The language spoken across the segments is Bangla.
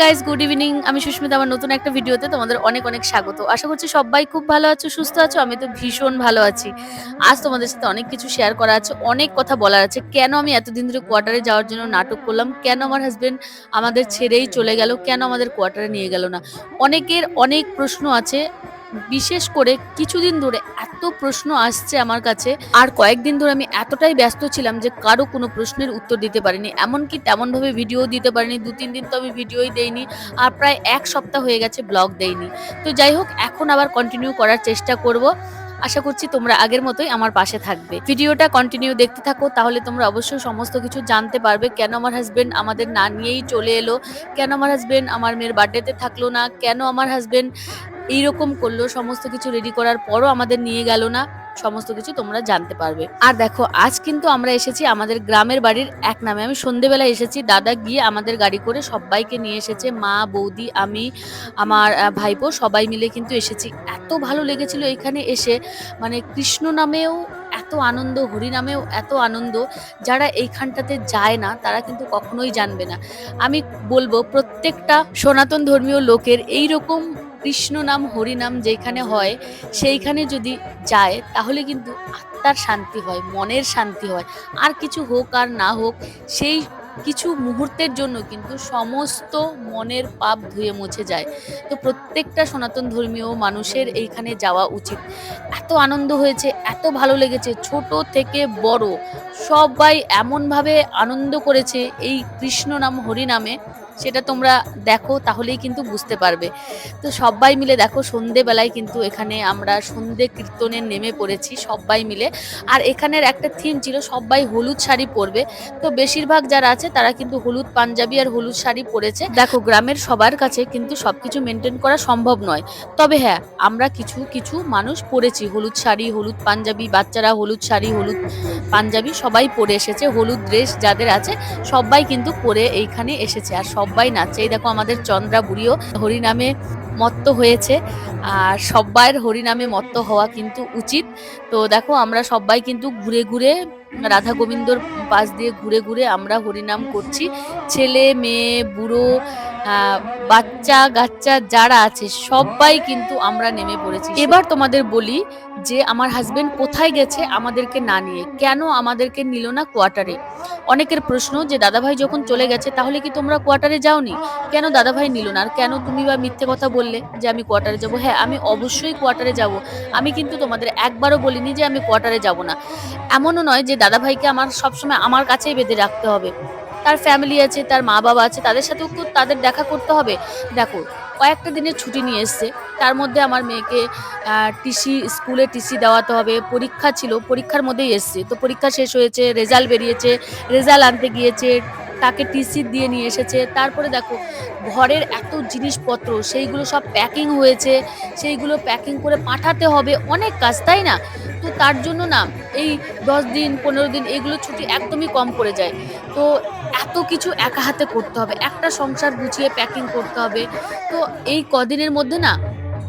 গাইস গুড ইভিনিং আমি সুস্মিতা, আমার নতুন একটা ভিডিওতে তোমাদের অনেক অনেক স্বাগত। আশা করছি সবাই খুব ভালো আছো, সুস্থ আছো, আমি তো ভীষণ ভালো আছি। আজ তোমাদের সাথে অনেক কিছু শেয়ার করা আছে, অনেক কথা বলার আছে। কেন আমি এতদিন ধরে কোয়ার্টারে যাওয়ার জন্য নাটক করলাম? কেন আমার হাজব্যান্ড আমাদের ছেড়েই চলে গেল? কেন আমাদের কোয়ার্টারে নিয়ে গেল না? অনেকের অনেক প্রশ্ন আছে। বিশেষ করে কিছুদিন ধরে এত প্রশ্ন আসছে আমার কাছে। আর কয়েকদিন ধরে আমি এতটাই ব্যস্ত ছিলাম যে কারও কোনো প্রশ্নের উত্তর দিতে পারিনি। এমনকি তেমনভাবে ভিডিও দিতে পারিনি। দু, তিন দিন তো আমি ভিডিওই দেইনি আর প্রায় এক সপ্তাহ হয়ে গেছে ব্লগ দেইনি। তো যাই হোক, এখন আবার কন্টিনিউ করার চেষ্টা করব। আশা করছি তোমরা আগের মতোই আমার পাশে থাকবে। ভিডিওটা কন্টিনিউ দেখতে থাকো, তাহলে তোমরা অবশ্যই সমস্ত কিছু জানতে পারবে। কেন আমার হাজবেন্ড আমাদের না নিয়েই চলে এলো? কেন আমার হাজবেন্ড আমার মেয়ের বার্থডেতে থাকল না? কেন আমার হাজবেন্ড এইরকম করল, সমস্ত কিছু রেডি করার পরও আমাদের নিয়ে গেল না, সমস্ত কিছু তোমরা জানতে পারবে। আর দেখো, আজ কিন্তু আমরা এসেছি আমাদের গ্রামের বাড়ির এক নামে। আমি সন্ধেবেলা এসেছি, দাদা গিয়ে আমাদের গাড়ি করে সবাইকে নিয়ে এসেছে, মা, বৌদি, আমি, আমার ভাইপো, সবাই মিলে কিন্তু এসেছি। এত ভালো লেগেছিল এখানে এসে মানে কৃষ্ণ নামেও এত আনন্দ, হরি নামেও এত আনন্দ, যারা এইখানটাতে যায় না, তারা কিন্তু কখনোই জানবে না। আমি বলব, প্রত্যেকটা সনাতন ধর্মীয় লোকের এই রকম কৃষ্ণ নাম, হরি নাম যেখানে হয়, সেইখানে যদি যায়, তাহলে কিন্তু আত্মার শান্তি হয়, মনের শান্তি হয়। আর কিছু হোক আর না হোক, সেই কিছু মুহূর্তের জন্য কিন্তু সমস্ত মনের পাপ ধুয়ে মুছে যায়। তো প্রত্যেকটা সনাতন ধর্মীয় মানুষের এইখানে যাওয়া উচিত। এত আনন্দ হয়েছে, এত ভালো লেগেছে, ছোট থেকে বড়। সবাই এমনভাবে আনন্দ করেছে, এই কৃষ্ণ নাম, হরি নামে। সেটা তোমরা দেখো, তাহলেই কিন্তু বুঝতে পারবে। তো সবাই মিলে দেখো, সন্ধেবেলায় কিন্তু এখানে আমরা সন্ধে কীর্তনে নেমে পড়েছি সবাই মিলে। আর এখানের একটা থিম ছিল সবাই হলুদ শাড়ি পরবে। তো বেশিরভাগ যারা আছে, তারা কিন্তু হলুদ পাঞ্জাবি আর হলুদ শাড়ি পরেছে। দেখো, গ্রামের সবার কাছে কিন্তু সবকিছু মেনটেন করা সম্ভব নয়। তবে হ্যাঁ আমরা কিছু কিছু মানুষ পরেছি। হলুদ শাড়ি, হলুদ পাঞ্জাবি, বাচ্চারা হলুদ শাড়ি, হলুদ পাঞ্জাবি সবাই পরে এসেছে। হলুদ ড্রেস যাদের আছে সবাই কিন্তু পরে এইখানে এসেছে। আর সবাই নাচছে এই দেখো আমাদের চন্দ্রা বুড়িও হরিনামে মত্ত হয়েছে। আর সব্বাইয়ের হরিনামে মত্ত হওয়া কিন্তু উচিত। তো দেখো আমরা সবাই কিন্তু ঘুরে ঘুরে রাধা গোবিন্দর পাশ দিয়ে ঘুরে ঘুরে আমরা হরিনাম করছি। ছেলে, মেয়ে, বুড়ো বাচ্চা, গাচ্চা যারা আছে, সবাই কিন্তু আমরা নেমে পড়েছি। এবার তোমাদের বলি যে আমার হাজবেন্ড কোথায় গেছে আমাদেরকে না নিয়ে। কেন আমাদেরকে নিল না কোয়ার্টারে অনেকের প্রশ্ন যে, দাদাভাই যখন চলে গেছে, তাহলে কি তোমরা কোয়ার্টারে যাওনি? কেন দাদাভাই নিল না? আর কেন তুমি বা মিথ্যে কথা বললে যে, আমি কোয়ার্টারে যাব? হ্যাঁ আমি অবশ্যই কোয়ার্টারে যাব। আমি কিন্তু তোমাদের একবারও বলিনি যে, আমি কোয়ার্টারে যাব না। এমনও নয় যে, দাদাভাইকে আমার সবসময় আমার কাছেই বেঁধে রাখতে হবে। তার ফ্যামিলি আছে, তার মা বাবা আছে, তাদের সাথেও তো তাদের দেখা করতে হবে। দেখো, কয়েকটা দিনের ছুটি নিয়ে এসছে। তার মধ্যে আমার মেয়েকে টিসি, স্কুলে টিসি দেওয়াতে হবে। পরীক্ষা ছিল, পরীক্ষার মধ্যেই এসছে। তো পরীক্ষা শেষ হয়েছে, রেজাল্ট বেরিয়েছে, রেজাল্ট আনতে গিয়েছে তাকে টিসি দিয়ে নিয়ে এসেছে। তারপরে দেখো, ঘরের এত জিনিসপত্র, সেইগুলো সব প্যাকিং হয়েছে। সেইগুলো প্যাকিং করে পাঠাতে হবে অনেক কাজ, তাই না? তো তার জন্য না, এই দশ দিন, পনেরো দিন এইগুলো ছুটি একদমই কম পড়ে যায়। তো এত কিছু একা হাতে করতে হবে, একটা সংসার গুছিয়ে প্যাকিং করতে হবে। তো এই কদিনের মধ্যে না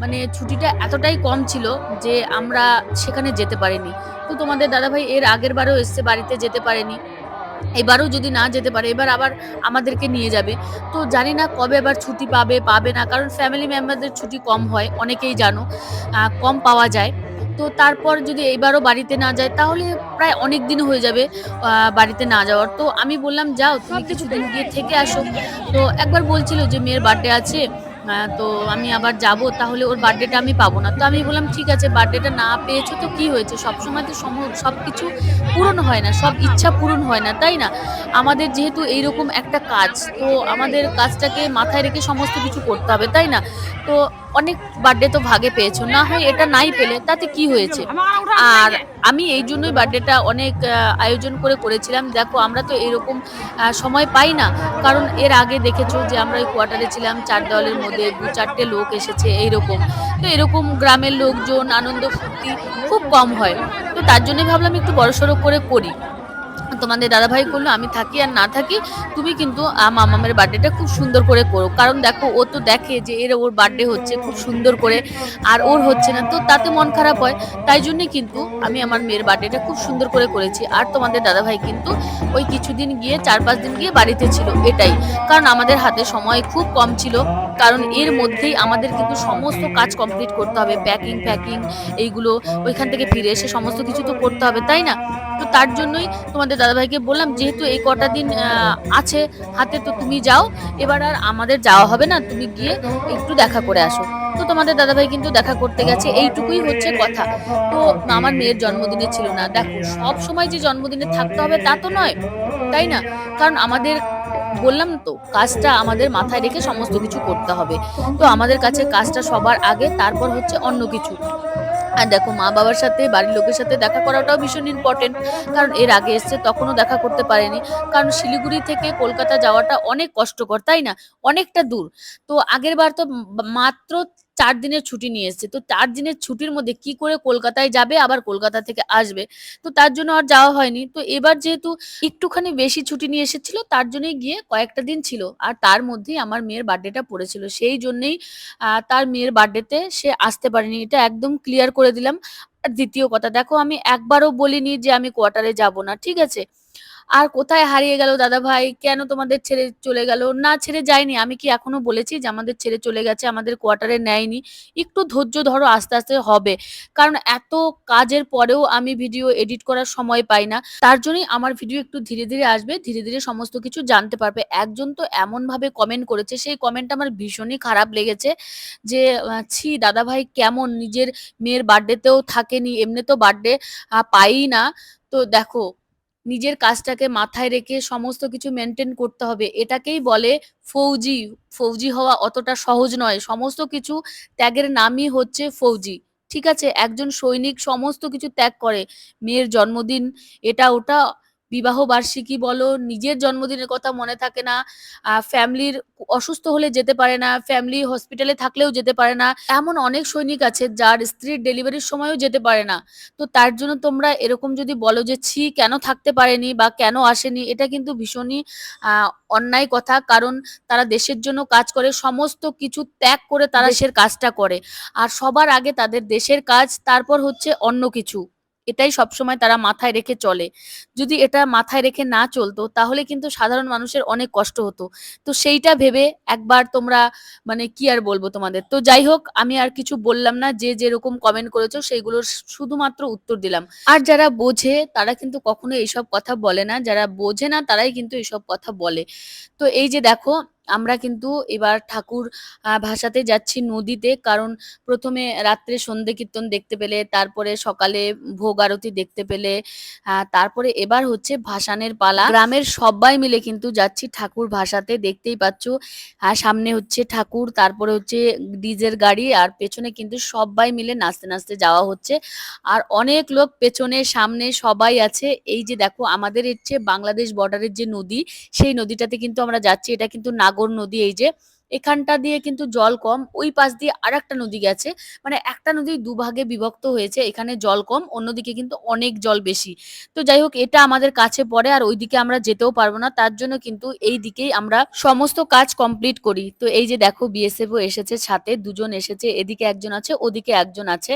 মানে ছুটিটা এতটাই কম ছিল যে আমরা সেখানে যেতে পারিনি। তো তোমাদের দাদাভাই এর আগের বারও এসছে, বাড়িতে যেতে পারেনি। এবারও যদি না যেতে পারে, এবার আবার আমাদেরকে নিয়ে যাবে। তো জানি না কবে আবার ছুটি পাবে পাবে না, কারণ ফ্যামিলি মেম্বারদের ছুটি কম হয়, অনেকেই জানো কম পাওয়া যায়। তো তারপর যদি এবারও বাড়িতে না যায়, তাহলে প্রায় অনেক দিন হয়ে যাবে বাড়িতে না যাওয়ার। তো আমি বললাম, যাও, তুমি কিছুদিন গিয়ে থেকে আসো। তো একবার বলছিল যে, মেয়ের বার্থডে আছে। তো আমি আবার যাব তাহলে ওর বার্থডেটা আমি পাবো না। তো আমি বললাম ঠিক আছে বার্থডেটা না পেয়েছ তো কি হয়েছে? সবসময় তো সম- সব কিছু পূরণ হয় না সব ইচ্ছা পূরণ হয় না তাই না? আমাদের যেহেতু এইরকম একটা কাজ তো আমাদের কাজটাকে মাথায় রেখে সমস্ত কিছু করতে হবে তাই না? তো অনেক বার্থডে তো ভাগে পেয়েছ না হয় এটা নাই পেলে তাতে কি হয়েছে? আর আমি এই জন্যই বার্থডেটা অনেক আয়োজন করে করেছিলাম। দেখো, আমরা তো এরকম সময় পাই না। কারণ এর আগে দেখেছ যে আমরা ওই কোয়ার্টারে ছিলাম, চার দলের মধ্যে দু চারটে লোক এসেছে, এইরকম। তো এরকম গ্রামের লোকজন, আনন্দ ফুর্তি খুব কম হয়। তো তার জন্যই ভাবলাম একটু বড়সড় করে করি। তোমাদের দাদাভাই করল, আমি থাকি আর না থাকি, তুমি কিন্তু মামামের বার্থডেটা খুব সুন্দর করে করো। কারণ দেখো, ও তো দেখে যে এর ওর বার্থডে হচ্ছে, খুব সুন্দর করে, আর ওর হচ্ছে না, তো তাতে মন খারাপ হয়। তাই জন্যই কিন্তু আমি আমার মেয়ের বার্থডেটা খুব সুন্দর করে করেছি। আর তোমাদের দাদাভাই কিন্তু ওই কিছুদিন গিয়ে, চার পাঁচ দিন গিয়ে বাড়িতে ছিল, এটাই। কারণ আমাদের হাতে সময় খুব কম ছিল। কারণ এর মধ্যেই আমাদের কিন্তু সমস্ত কাজ কমপ্লিট করতে হবে প্যাকিং প্যাকিং এইগুলো ওইখান থেকে ফিরে এসে সমস্ত কিছু তো করতে হবে, তাই না? তো তার জন্যই তোমাদের দাদাভাইকে বললাম, যেহেতু এই কটা দিন আছে হাতে, তো তুমি যাও। এবার আর আমাদের যাওয়া হবে না, তুমি গিয়ে একটু দেখা করে আসো। তো তোমাদের দাদাভাই কিন্তু দেখা করতে গেছে, এইটুকুই হচ্ছে কথা। তো আমার মেয়ের জন্মদিনে ছিল না। দেখো, সব সময় যে জন্মদিনে থাকতে হবে তা তো নয়, তাই না? কারণ আমাদের বললাম তো, কাজটা আমাদের মাথায় রেখে সমস্ত কিছু করতে হবে। তো আমাদের কাছে কাজটা সবার আগে, তারপর হচ্ছে অন্য কিছু। আর দেখো, মা বাবার সাথে, বাড়ির লোকের সাথে দেখা করাটাও ভীষণ ইম্পর্টেন্ট কারণ এর আগে এসছে, তখনও দেখা করতে পারেনি। কারণ শিলিগুড়ি থেকে কলকাতা যাওয়াটা অনেক কষ্টকর, তাই না? অনেকটা দূর। তো আগের বার তো মাত্র চার দিনের ছুটি নিয়ে এসছে। তো চার দিনের ছুটির মধ্যে কি করে কলকাতায় যাবে, আবার কলকাতা থেকে আসবে? তো তার জন্য আর যাওয়া হয়নি। তো এবার যেহেতু একটুখানি বেশি ছুটি নিয়ে এসেছিল, তার জন্যই গিয়ে কয়েকটা দিন ছিল। আর তার মধ্যেই আমার মেয়ের বার্থডেটা পড়েছিল। সেই জন্যেই তার মেয়ের বার্থডেতে সে আসতে পারেনি। এটা একদম ক্লিয়ার করে দিলাম। দ্বিতীয় কথা, দেখো আমি একবারও বলিনি যে আমি কোয়ার্টারে যাব না, ঠিক আছে? আর কোথায় হারিয়ে গেল দাদা ভাই কেন তোমাদের ছেড়ে চলে গেল? না, ছেড়ে যায়নি। আমি কি এখনও বলেছি যে আমাদের ছেড়ে চলে গেছে? আমাদের কোয়ার্টারে নেয়নি। একটু ধৈর্য ধরো, আস্তে আস্তে হবে। কারণ এত কাজের পরেও আমি ভিডিও এডিট করার সময় পাই না। তার জন্যই আমার ভিডিও একটু ধীরে ধীরে আসবে। ধীরে ধীরে সমস্ত কিছু জানতে পারবে। একজন তো এমনভাবে কমেন্ট করেছে, সেই কমেন্ট আমার ভীষণই খারাপ লেগেছে যে ছি দাদা ভাই কেমন? নিজের মেয়ের বার্থডেতেও থাকেনি। এমনি তো বার্থডে পাই না। তো দেখো নিজের কাজটাকে মাথায় রেখে সমস্ত কিছু মেনটেন করতে হবে। এটাকেই বলে ফৌজি। ফৌজি হওয়া অতটা সহজ নয়। সমস্ত কিছু ত্যাগের নামই হচ্ছে ফৌজি। ঠিক আছে? একজন সৈনিক সমস্ত কিছু ত্যাগ করে। মেয়ের জন্মদিন, এটা ওটা বিবাহ বার্ষিকী বলো নিজের জন্মদিনের কথা মনে থাকে না ফ্যামিলির অসুস্থ হলে যেতে পারে না ফ্যামিলি হসপিটালে থাকলেও যেতে পারে না এমন অনেক সৈনিক আছে যার স্ত্রীর ডেলিভারির সময়ও যেতে পারে না। তো তার জন্য তোমরা এরকম যদি বলো যে ছি কেন থাকতে পারেনি বা কেন আসেনি এটা কিন্তু ভীষণই অন্যায় কথা। কারণ তারা দেশের জন্য কাজ করে সমস্ত কিছু ত্যাগ করে তারা দেশের কাজটা করে। আর সবার আগে তাদের দেশের কাজ তারপর হচ্ছে অন্য কিছু। এটাই সবসময় তারা মাথায় রেখে চলে। যদি এটা মাথায় রেখে না চলতো, তাহলে কিন্তু সাধারণ মানুষের অনেক কষ্ট হতো। তো সেইটা ভেবে একবার তোমরা মানে কি আর বলব তোমাদের? তো যাই হোক, আমি আর কিছু বললাম না। যে যেরকম কমেন্ট করেছ, সেইগুলোর শুধুমাত্র উত্তর দিলাম। আর যারা বোঝে, তারা কিন্তু কখনো এইসব কথা বলে না। যারা বোঝে না, তারাই কিন্তু এইসব কথা বলে। তো এই যে দেখো আমরা কিন্তু এবার ঠাকুর ভাষাতে যাচ্ছি নদীতে। কারণ প্রথমে রাত্রে সন্ধে কীর্তন দেখতে পেলে, তারপরে সকালে ভোগ আরতি দেখতে পেলে তারপরে এবার হচ্ছে ভাসানের পালা। গ্রামের সবাই মিলে কিন্তু যাচ্ছি ঠাকুর ভাষাতে, দেখতেই পাচ্ছ। সামনে হচ্ছে ঠাকুর, তারপরে হচ্ছে ডিজের গাড়ি, আর পেছনে কিন্তু সবাই মিলে নাচতে নাচতে যাওয়া হচ্ছে। আর অনেক লোক পেছনে সামনে সবাই আছে। এই যে দেখো, আমাদের হচ্ছে বাংলাদেশ বর্ডারের যে নদী, সেই নদীটাতে কিন্তু আমরা যাচ্ছি। এটা কিন্তু নাগর নদী এই যে এখানটা দিয়ে কিন্তু জল কম, ওই পাশ দিয়ে আর একটা নদী গেছে। মানে একটা নদী দুভাগে বিভক্ত হয়েছে, এখানে জল কম, অন্যদিকে কিন্তু অনেক জল বেশি। তো যাই হোক, এটা আমাদের কাছে পড়ে, আর ওইদিকে আমরা যেতেও পারব না। তার জন্য কিন্তু এই দিকেই আমরা সমস্ত কাজ কমপ্লিট করি। তো এই যে দেখো বিএসএফও এসেছে সাথে, দুজন এসেছে, এদিকে একজন আছে, ওদিকে একজন আছে।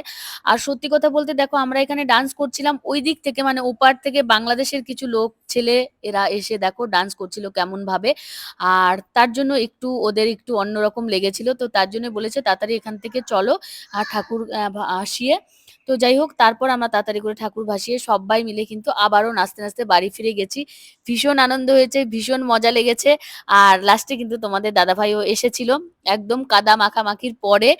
আর সত্যি কথা বলতে দেখো, আমরা এখানে ডান্স করছিলাম, ওই দিক থেকে মানে ওপার থেকে বাংলাদেশের কিছু লোক, ছেলে, এরা এসে দেখো ডান্স করছিল কেমন ভাবে আর তার জন্য একটু ওদের অন্যরকম লেগেছিল, তো তার জন্য বলেছে তাড়াতাড়ি এখান থেকে চলো, আর ঠাকুর আসিয়ে। তো যাই হোক, তারপর আমরা তাড়াতাড়ি করে ঠাকুর ভাসিয়ে সবাই মিলে কিন্তু আবারও নাচতে নাচতে বাড়ি ফিরে গেছি। ভীষণ আনন্দ হয়েছে, ভীষণ মজা লেগেছে। আর লাস্টে কিন্তু তোমাদের দাদাভাইও এসেছিল, একদম কাদা মাখামাখির পরে।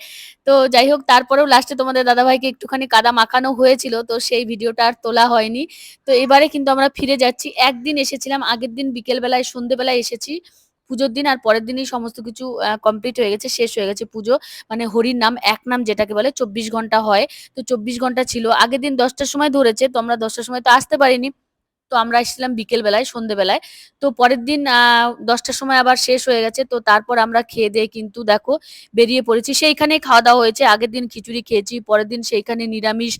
তো যাই হোক, তারপরেও লাস্টে তোমাদের দাদাভাইকে একটুখানি কাদা মাখানো হয়েছিল, তো সেই ভিডিওটা আর তোলা হয়নি। তো এবারে কিন্তু আমরা ফিরে যাচ্ছি। একদিন এসেছিলাম, আগের দিন বিকেলবেলায়, সন্ধেবেলায় এসেছি। পুজোর দিন আর পরের দিনই সমস্ত কিছু কমপ্লিট হয়ে গেছে, শেষ হয়ে গেছে পুজো। মানে হরির নাম, এক নাম যেটাকে বলে চব্বিশ ঘণ্টা হয়। তো চব্বিশ ঘণ্টা ছিল। আগের দিন দশটার সময় ধরেছে, তো আমরা দশটার সময় তো আসতে পারিনি। আমরা এসেছিলাম বিকেল বেলায় সন্ধ্যেবেলায় তো পরের দিন দশটার সময় আবার শেষ হয়ে গেছে। তো তারপর আমরা খেয়ে দিয়ে কিন্তু দেখো বেরিয়ে পড়েছি। সেইখানেই খাওয়া দাওয়া হয়েছে। আগের দিন খিচুড়ি খেয়েছি পরের দিন সেইখানে নিরামিষ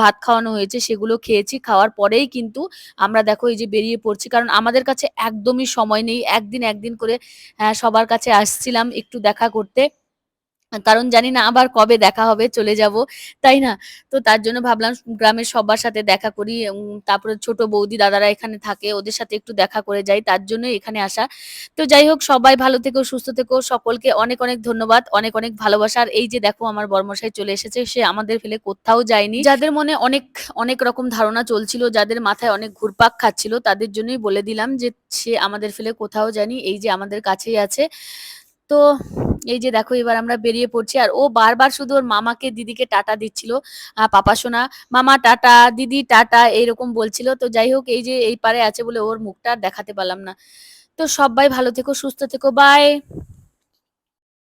ভাত খাওয়ানো হয়েছে সেগুলো খেয়েছি। খাওয়ার পরেই কিন্তু আমরা দেখো এই যে বেরিয়ে পড়ছি। কারণ আমাদের কাছে একদমই সময় নেই। একদিন একদিন করে আহ, সবার কাছে আসছিলাম একটু দেখা করতে। কারণ জানি না আবার কবে দেখা হবে, চলে যাব, তাই না? তো তার জন্য ভাবলাম গ্রামের সবার সাথে দেখা করি তারপরে ছোট বৌদি দাদারা এখানে থাকে, ওদের সাথে একটু দেখা করে যাই, তার জন্য এখানে আসা। তো যাই হোক, সবাই ভালো থেকো, সুস্থ থেকো, সকলকে অনেক অনেক ধন্যবাদ, অনেক অনেক ভালোবাসা। আর এই যে দেখো আমার বর্মশাই চলে এসেছে, সে আমাদের ফেলে কোথাও যায়নি। যাদের মনে অনেক অনেক রকম ধারণা চলছিল, যাদের মাথায় অনেক ঘুরপাক খাচ্ছিল, তাদের জন্যই বলে দিলাম যে সে আমাদের ফেলে কোথাও যায়নি, এই যে আমাদের কাছেই আছে। তো এই যে দেখো, এবার আমরা বেরিয়ে পড়ছি। আর ও বারবার শুধু ওর মামাকে, দিদিকে টাটা দিচ্ছিল। পাপা সোনা, মামা টাটা, দিদি টাটা, এইরকম বলছিল। তো যাই হোক, এই যে এই পারে আছে বলে ওর মুখটা দেখাতে পারলাম না। তো সবাই ভালো থেকো, সুস্থ থেকো বাই